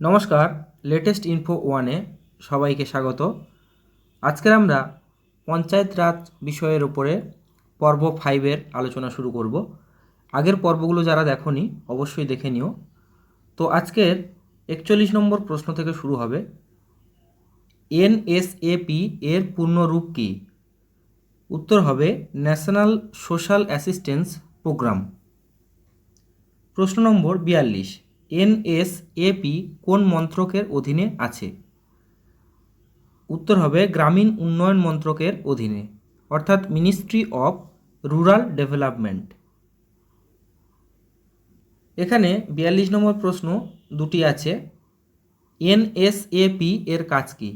নমস্কার latest info ওয়ানে সবাইকে স্বাগত। আজকের আমরা পঞ্চায়েত রাজ বিষয়ের উপরে পর্ব ফাইভের আলোচনা শুরু করব। আগের পর্বগুলো যারা দেখনি, অবশ্যই দেখে নিও। তো আজকের একচল্লিশ নম্বর প্রশ্ন থেকে শুরু হবে এনএসএপি এর পূর্ণরূপ কী? উত্তর হবে ন্যাশনাল সোশ্যাল অ্যাসিস্ট্যান্স প্রোগ্রাম প্রশ্ন নম্বর বিয়াল্লিশ এনএসএপি কোন মন্ত্রকের অধীনে আছে? উত্তর হবে গ্রামীণ উন্নয়ন মন্ত্রকের অধীনে, অর্থাৎ মিনিস্ট্রি অফ রুরাল ডেভেলপমেন্ট এখানে বিয়াল্লিশ নম্বর প্রশ্ন দুটি আছে। এনএসএপি এর কাজ কি?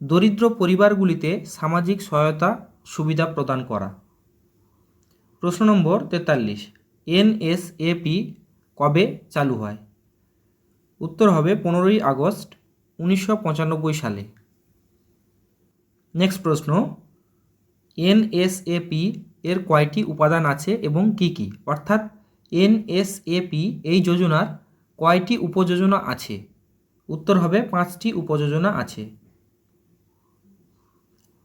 দরিদ্র পরিবারগুলিতে সামাজিক সহায়তা সুবিধা প্রদান করা। প্রশ্ন নম্বর তেতাল্লিশ, এনএসএপি কবে চালু হয়? উত্তর হবে পনেরোই আগস্ট উনিশশো পঁচানব্বই সালে। নেক্সট প্রশ্ন এনএসএপি এর কয়টি উপাদান আছে এবং কি কি? অর্থাৎ এনএসএপি এই যোজনার কয়টি উপযোজনা আছে? উত্তর হবে পাঁচটি উপযোজনা আছে।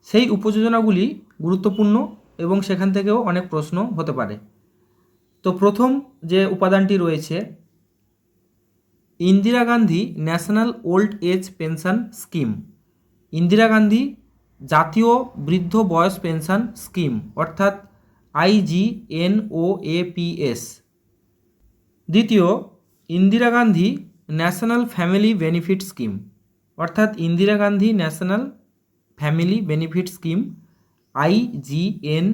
সেই উপযোজনাগুলি গুরুত্বপূর্ণ এবং সেখান থেকেও অনেক প্রশ্ন হতে পারে। তো প্রথম যে উপাদানটি রয়েছে, Indira Gandhi national old age pension scheme. Indira Gandhi জাতীয় বৃদ্ধ বয়স পেনশন স্কিম, অর্থাৎ আইজিএনওএপিএস দ্বিতীয়, Indira Gandhi national family benefit scheme, অর্থাৎ Indira Gandhi national family benefit scheme IGNFBS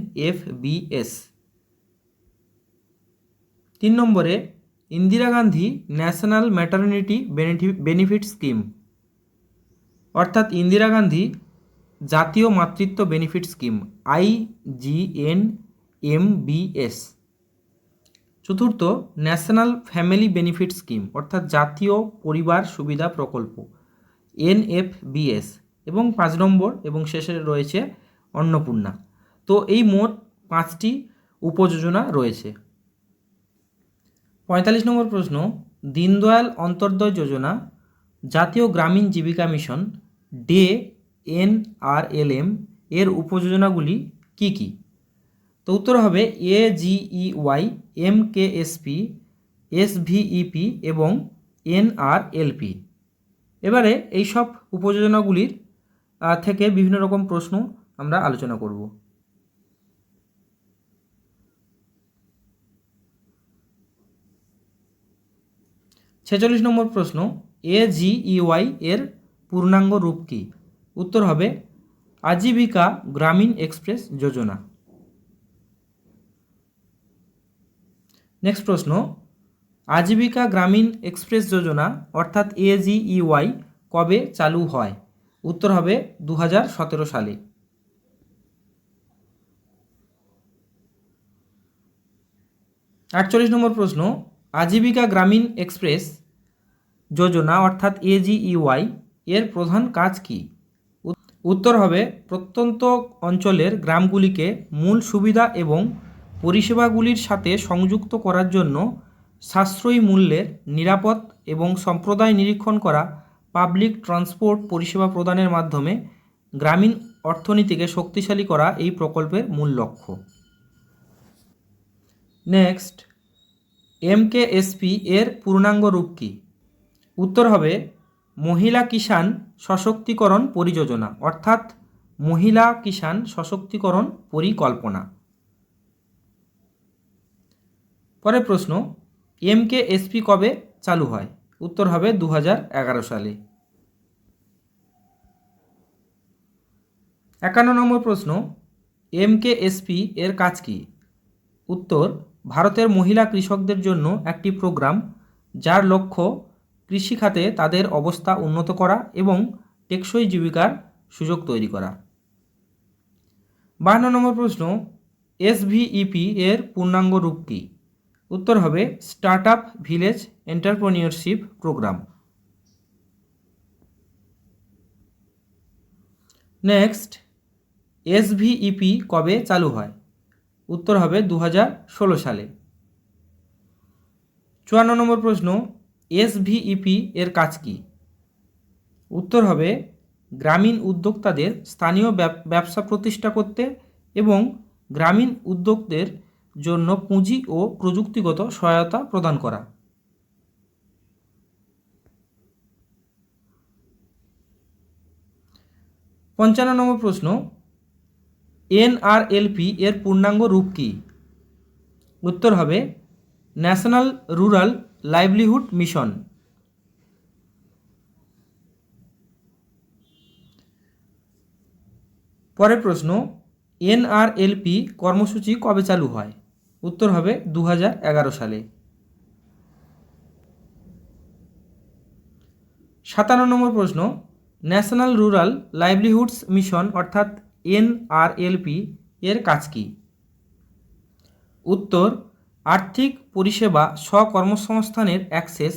তিন নম্বরে Indira Gandhi national maternity benefit scheme. অর্থাৎ ইন্দিরা গান্ধী জাতীয় মাতৃত্ব benefit scheme, I G N M B S. চতুর্থ, ন্যাশনাল ফ্যামিলি বেনিফিট স্কিম, অর্থাৎ জাতীয় পরিবার সুবিধা প্রকল্প এনএফবিএস এবং পাঁচ নম্বর এবং শেষে রয়েছে অন্নপূর্ণা। তো এই মোট পাঁচটি উপযোজনা রয়েছে। পঁয়তাল্লিশ নম্বর প্রশ্ন, দীনদয়াল অন্তর্দয় যোজনা, জাতীয় গ্রামীণ জীবিকা মিশন, ডে এনআরএলএম এর উপযোজনাগুলি কি কি? তো উত্তর হবে A GEY M, K, S, P SP SVEP এবং এনআরএলপি এবারে এই সব উপযোজনাগুলির থেকে বিভিন্ন রকম প্রশ্ন আমরা আলোচনা করব। ছেচল্লিশ নম্বর প্রশ্ন এ জি জিইওয়াই এর পূর্ণাঙ্গ রূপ কী? উত্তর হবে, আজীবিকা গ্রামীণ এক্সপ্রেস যোজনা। নেক্সট প্রশ্ন, আজীবিকা গ্রামীণ এক্সপ্রেস যোজনা, অর্থাৎ এজিইওয়াই কবে চালু হয়? উত্তর হবে দু হাজার সতেরো সালে। আটচল্লিশ নম্বর প্রশ্ন আজীবিকা গ্রামীণ এক্সপ্রেস যোজনা, অর্থাৎ এজিইওয়াই এর প্রধান কাজ কি? উত্তর হবে, প্রত্যন্ত অঞ্চলের গ্রামগুলিকে মূল সুবিধা এবং পরিষেবাগুলির সাথে সংযুক্ত করার জন্য সাশ্রয়ী মূল্যের নিরাপদ এবং সম্প্রদায় নিরীক্ষণ করা পাবলিক ট্রান্সপোর্ট পরিষেবা প্রদানের মাধ্যমে গ্রামীণ অর্থনীতিকে শক্তিশালী করা এই প্রকল্পের মূল লক্ষ্য। নেক্সট এমকেএসপি এর পূর্ণাঙ্গ রূপ কী? উত্তর হবে, মহিলা কিষাণ সশক্তিকরণ পরিযোজনা, অর্থাৎ মহিলা কিষাণ সশক্তিকরণ পরিকল্পনা। পরের প্রশ্ন এমকেএসপি কবে চালু হয়? উত্তর হবে দু হাজার এগারো সালে। একান্ন নম্বর প্রশ্ন এমকেএসপি এর কাজ কি? উত্তর ভারতের মহিলা কৃষকদের জন্য একটি প্রোগ্রাম, যার লক্ষ্য কৃষিখাতে তাদের অবস্থা উন্নত করা এবং টেকসই জীবিকার সুযোগ তৈরি করা। বাহান্ন নম্বর প্রশ্ন, এসভিইপি এর পূর্ণাঙ্গ রূপ কী? উত্তর হবে start up village entrepreneurship programme. Next, SVEP কবে চালু হয়? উত্তর হবে দু হাজার ষোলো সালে। চুয়ান্ন নম্বর প্রশ্ন, এসভিইপি এর কাজ কি? উত্তর হবে, গ্রামীণ উদ্যোক্তাদের স্থানীয় ব্যব- ব্যবসা প্রতিষ্ঠা করতে এবং গ্রামীণ উদ্যোগদের জন্য পুঁজি ও প্রযুক্তিগত সহায়তা প্রদান করা। পঞ্চান্ন নম্বর প্রশ্ন এনআরএলপি এর পূর্ণাঙ্গ রূপ কী? উত্তর হবে, ন্যাশনাল রুরাল লাইভলিহুড মিশন। পরের প্রশ্ন, এনআরএলপি কর্মসূচি কবে চালু হয়? উত্তর হবে দু হাজার এগারো সালে। সাতান্ন নম্বর প্রশ্ন, ন্যাশনাল রুরাল লাইভলিহুডস মিশন অর্থাৎ এনআরএলপি এর কাজ কী? উত্তর, আর্থিক পরিষেবা স্বকর্মসংস্থানের অ্যাক্সেস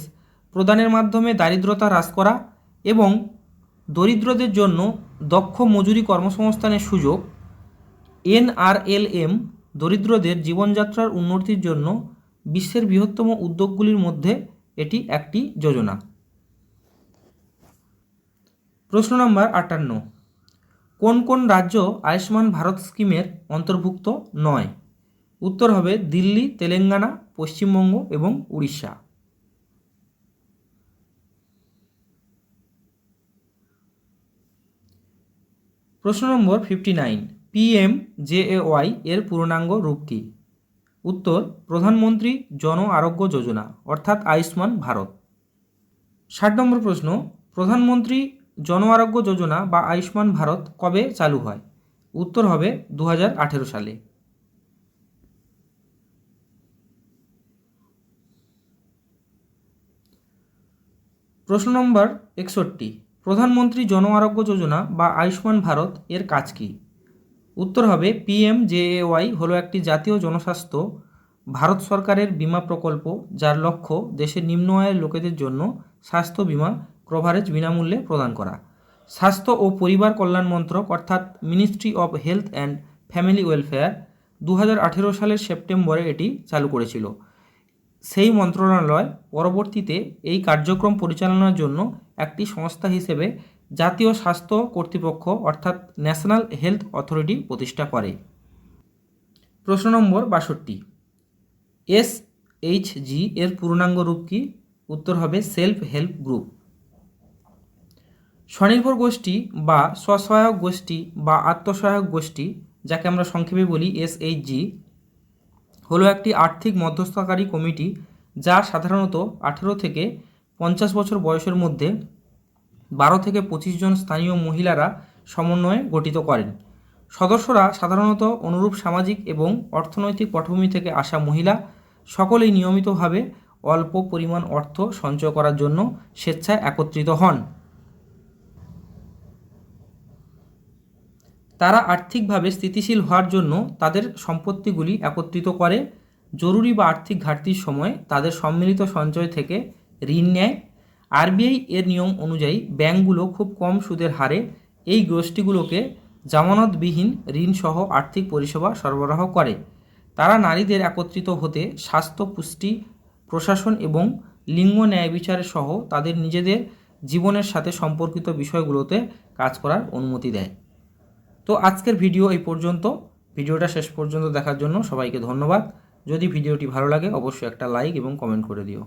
প্রদানের মাধ্যমে দারিদ্রতা হ্রাস করা এবং দরিদ্রদের জন্য দক্ষ মজুরি কর্মসংস্থানের সুযোগ, এনআরএলএম দরিদ্রদের জীবনযাত্রার উন্নতির জন্য বিশ্বের বৃহত্তম উদ্যোগগুলির মধ্যে এটি একটি যোজনা। প্রশ্ন নম্বর আটান্ন। কোন কোন রাজ্য আয়ুষ্মান ভারত স্কিমের অন্তর্ভুক্ত নয়? উত্তর হবে দিল্লি, তেলেঙ্গানা, পশ্চিমবঙ্গ এবং উড়িষ্যা। প্রশ্ন নম্বর ফিফটি নাইন পিএম জেএওয়াই এর পূর্ণাঙ্গ রূপ কী? উত্তর, প্রধানমন্ত্রী জন আরোগ্য যোজনা, অর্থাৎ আয়ুষ্মান ভারত। ষাট নম্বর প্রশ্ন, প্রধানমন্ত্রী জন আরোগ্য যোজনা বা আয়ুষ্মান ভারত কবে চালু হয়? উত্তর হবে দু হাজার আঠেরো সালে। প্রশ্ন নম্বর একষট্টি। প্রধানমন্ত্রী জন আরোগ্য যোজনা বা আয়ুষ্মান ভারত এর কাজ কী? উত্তর হবে পিএম জেএওয়াই হলো একটি জাতীয় জনস্বাস্থ্য, ভারত সরকারের বিমা প্রকল্প, যার লক্ষ্য দেশের নিম্ন আয়ের লোকেদের জন্য স্বাস্থ্য বীমা কভারেজ বিনামূল্যে প্রদান করা। স্বাস্থ্য ও পরিবার কল্যাণ মন্ত্রক, অর্থাৎ ministry of health and family welfare দু হাজার আঠেরো সালের সেপ্টেম্বরে এটি চালু করেছিল। সেই মন্ত্রণালয় পরবর্তীতে এই কার্যক্রম পরিচালনার জন্য একটি সংস্থা হিসেবে জাতীয় স্বাস্থ্য কর্তৃপক্ষ, অর্থাৎ ন্যাশনাল হেলথ অথরিটি প্রতিষ্ঠা করে। প্রশ্ন নম্বর বাষট্টি। এস এইচ জি এর পূর্ণাঙ্গ রূপ কি? উত্তর হবে সেলফ হেল্প গ্রুপ স্বনির্ভর গোষ্ঠী বা স্বসহায়ক গোষ্ঠী বা আত্মসহায়ক গোষ্ঠী, যাকে আমরা সংক্ষেপে বলি এসএইচজি, হলো একটি আর্থিক মধ্যস্থকারী কমিটি যা সাধারণত আঠেরো থেকে পঞ্চাশ বছর বয়সের মধ্যে বারো থেকে পঁচিশ জন স্থানীয় মহিলারা সমন্বয়ে গঠিত করেন। সদস্যরা সাধারণত অনুরূপ সামাজিক এবং অর্থনৈতিক পটভূমি থেকে আসা মহিলা, সকলেই নিয়মিতভাবে অল্প পরিমাণ অর্থ সঞ্চয় করার জন্য স্বেচ্ছায় একত্রিত হন। তারা আর্থিকভাবে স্থিতিশীল হওয়ার জন্য তাদের সম্পত্তিগুলি একত্রিত করে। জরুরি বা আর্থিক ঘাটতির সময় তাদের সম্মিলিত সঞ্চয় থেকে ঋণ নেয়। আরবিআই এর নিয়ম অনুযায়ী ব্যাংকগুলো খুব কম সুদের হারে এই গোষ্ঠীগুলোকে জামানতবিহীন ঋণসহ আর্থিক পরিষেবা সরবরাহ করে। তারা নারীদের একত্রিত হতে স্বাস্থ্য, পুষ্টি, প্রশাসন এবং লিঙ্গ ন্যায় বিচারের সহ তাদের নিজেদের জীবনের সাথে সম্পর্কিত বিষয়গুলোতে কাজ করার অনুমতি দেয়। তো আজকের ভিডিও এই পর্যন্ত। ভিডিওটা শেষ পর্যন্ত দেখার জন্য সবাইকে ধন্যবাদ। যদি ভিডিওটি ভালো লাগে, অবশ্যই একটা লাইক এবং কমেন্ট করে দিও।